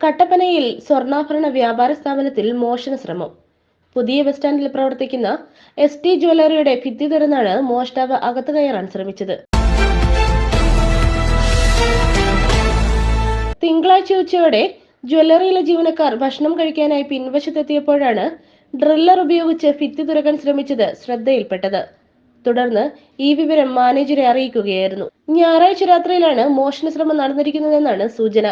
കട്ടപ്പനയിൽ സ്വർണാഭരണ വ്യാപാര സ്ഥാപനത്തിൽ മോഷണ ശ്രമം. പുതിയ ബസ് സ്റ്റാൻഡിൽ പ്രവർത്തിക്കുന്ന എസ് ടി ജ്വല്ലറിയുടെ ഭിത്തി തുറന്നാണ് മോഷ്ടാവ് അകത്തു കയറാൻ ശ്രമിച്ചത്. തിങ്കളാഴ്ച ഉച്ചയോടെ ജ്വല്ലറിയിലെ ജീവനക്കാർ ഭക്ഷണം കഴിക്കാനായി പിൻവശത്തെത്തിയപ്പോഴാണ് ഡ്രില്ലർ ഉപയോഗിച്ച് ഭിത്തി തുറക്കാൻ ശ്രമിച്ചത് ശ്രദ്ധയിൽപ്പെട്ടത്. തുടർന്ന് ഈ വിവരം മാനേജരെ അറിയിക്കുകയായിരുന്നു. ഞായറാഴ്ച രാത്രിയിലാണ് മോഷണ ശ്രമം നടന്നിരിക്കുന്നതെന്നാണ് സൂചന.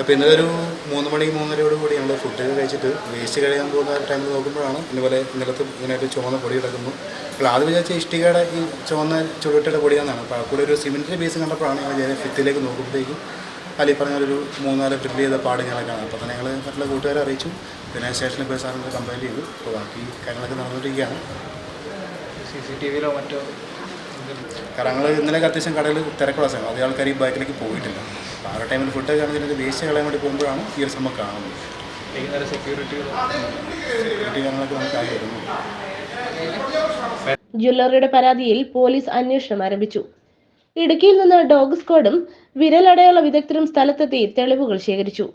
അപ്പോൾ ഇന്നലെ ഒരു മൂന്ന് മണി മൂന്നരയോട് കൂടി ഞങ്ങൾ ഫുഡ് കഴിച്ചിട്ട് വേസ്റ്റ് കഴിയാൻ പോകുന്ന ടൈമിൽ നോക്കുമ്പോഴാണ് ഇതുപോലെ ഇന്നലത്തെ ഇതിനായിട്ട് ചുവന്ന പൊടി കിടക്കുന്നു. അപ്പോൾ ആദ്യം വിചാരിച്ച ഇഷ്ടികയുടെ ഈ ചുവന്ന ചുവട്ടിയുടെ പൊടിയാണെന്നാണ് അപ്പോൾ ആ കൂടെ ഒരു സിമെന്റിന്റെ ബേസ് കണ്ടപ്പോഴാണ് ഞങ്ങൾ ഞാൻ ഫിത്തിലേക്ക് നോക്കുമ്പോഴേക്കും അല്ല പറഞ്ഞ ഒരു മൂന്നാൽ ഡ്രിൽ ചെയ്ത പാട് ഞങ്ങളെ കാണാം അപ്പോൾ തന്നെ ഞങ്ങൾ മറ്റുള്ള കൂട്ടുകാരെ അറിയിച്ചു. പിന്നെ സ്റ്റേഷനിൽ പോയി സാറിന് കംപ്ലൈന്റ് ചെയ്തു. അപ്പോൾ ബാക്കി കാര്യങ്ങളൊക്കെ നടന്നിരിക്കുകയാണ് സി സി ടി വിയിലോ മറ്റോ? കാരണം ഞങ്ങൾ ഇന്നലെ അത്യാവശ്യം കടയിൽ തിരക്കുള്ള സമയം അതേ ആൾക്കാർ ഈ ബൈക്കിലേക്ക് പോയിട്ടില്ല. അപ്പോൾ ആ ഒരു ടൈമിൽ ഫുഡ് ആണെങ്കിൽ വേസ്റ്റ് കളയാൻ വേണ്ടി പോകുമ്പോഴാണ് ഈ ഒരു സംഭവം കാണുന്നത്. വൈകുന്നേരം സെക്യൂരിറ്റികൾ സെക്യൂരിറ്റി കാര്യങ്ങളൊക്കെ നമുക്ക് ആയി വരുന്നു ജ്വല്ലറിയുടെ പരാതിയിൽ പോലീസ് അന്വേഷണം ആരംഭിച്ചു. ഇടുക്കിയിൽ നിന്ന് ഡോഗ് സ്ക്വാഡും വിരലടയാള വിദഗ്ധരും സ്ഥലത്തെത്തി തെളിവുകൾ ശേഖരിച്ചു.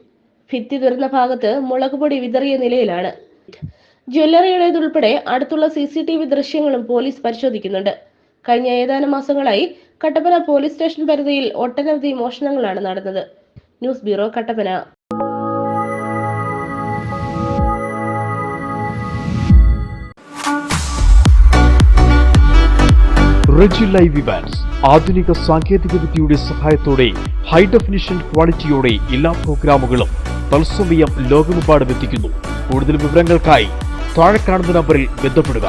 ഭിത്തി തുറന്ന ഭാഗത്ത് മുളകുപൊടി വിതറിയ നിലയിലാണ്. ജ്വല്ലറിയുടേതുൾപ്പെടെ അടുത്തുള്ള സി സി ടി വി ദൃശ്യങ്ങളും പോലീസ് പരിശോധിക്കുന്നുണ്ട്. കഴിഞ്ഞ ഏതാനും മാസങ്ങളായി കട്ടപ്പന പോലീസ് സ്റ്റേഷൻ പരിധിയിൽ ഒട്ടനവധി മോഷണങ്ങളാണ് നടന്നത്. News bureau Kattappana. Reji live Evans ആധുനിക സാങ്കേതിക വിദ്യയുടെ സഹായത്തോടെ ഹൈ ഡെഫിനിഷൻ ക്വാളിറ്റിയോടെ എല്ലാ പ്രോഗ്രാമുകളും തത്സമയം ലോകമെമ്പാടും എത്തിക്കുന്നു. കൂടുതൽ വിവരങ്ങൾക്കായി താഴെ കാണുന്ന നമ്പറിൽ ബന്ധപ്പെടുക.